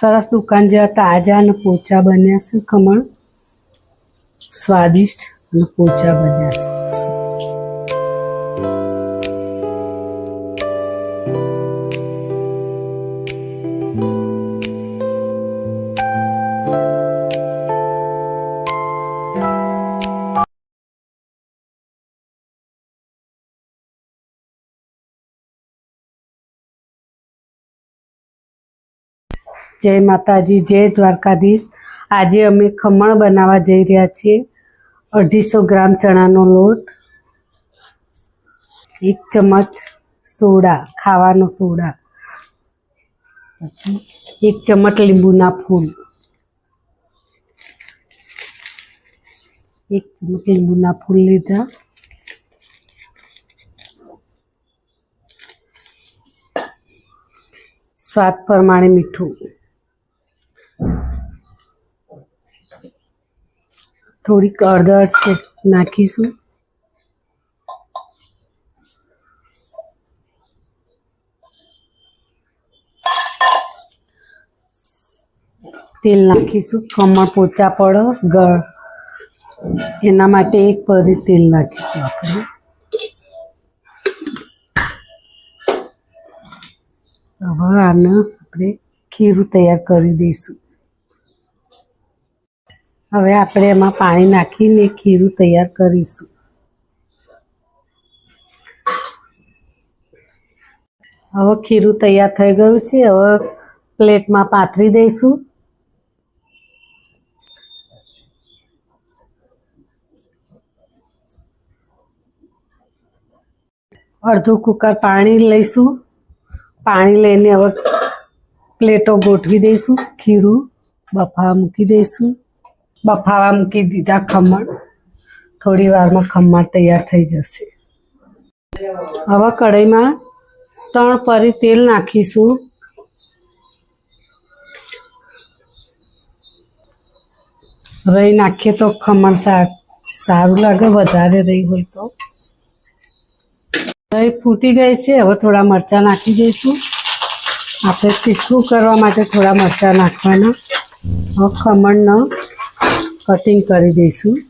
સરસ દુકાન જેવા તાજા અને પોચા બન્યા છે ખમણ. સ્વાદિષ્ટ અને પોચા બન્યા છે. જય માતાજી, જય દ્વારકાધીશ. આજે અમે ખમણ બનાવવા જઈ રહ્યા છીએ. અઢીસો ગ્રામ ચણાનો લોટ, એક ચમચ સોડા, ખાવાનો સોડા, એક ચમચ લીંબુના ફૂલ, એક ચમચ લીંબુના ફૂલ લીધા. સ્વાદ પ્રમાણે મીઠું. થોડીક હળદર છે નાખીશું તેલ નાખીશું ખમણ પોચા પડો ગળ એના માટે એક પરી તેલ નાખીશું આપણે હવે આને આપણે ખીરું તૈયાર કરી દઈશું હવે આપણે એમાં પાણી નાખીને ખીરું તૈયાર કરીશું. હવે ખીરું તૈયાર થઈ ગયું છે. હવે પ્લેટમાં પાથરી દઈશું. અડધું કુકર પાણી લઈશું. પાણી લઈને હવે પ્લેટો ગોઠવી દઈશું. ખીરું બફા મૂકી દઈશું. બફાવા મૂકી દીધા ખમણ. થોડી વારમાં ખમણ તૈયાર થઈ જશે. હવે કઢાઈમાં ત્રણ પરી તેલ નાખીશું. રહી નાખીએ તો ખમણ સારું લાગે, વધારે રહી હોય તો. રહી ફૂટી ગઈ છે, હવે થોડા મરચાં નાખી દઈશું. આપણે પીસવું કરવા માટે થોડા મરચાં નાખવાના. હવે ખમણનો કટિંગ કરી દઈશું.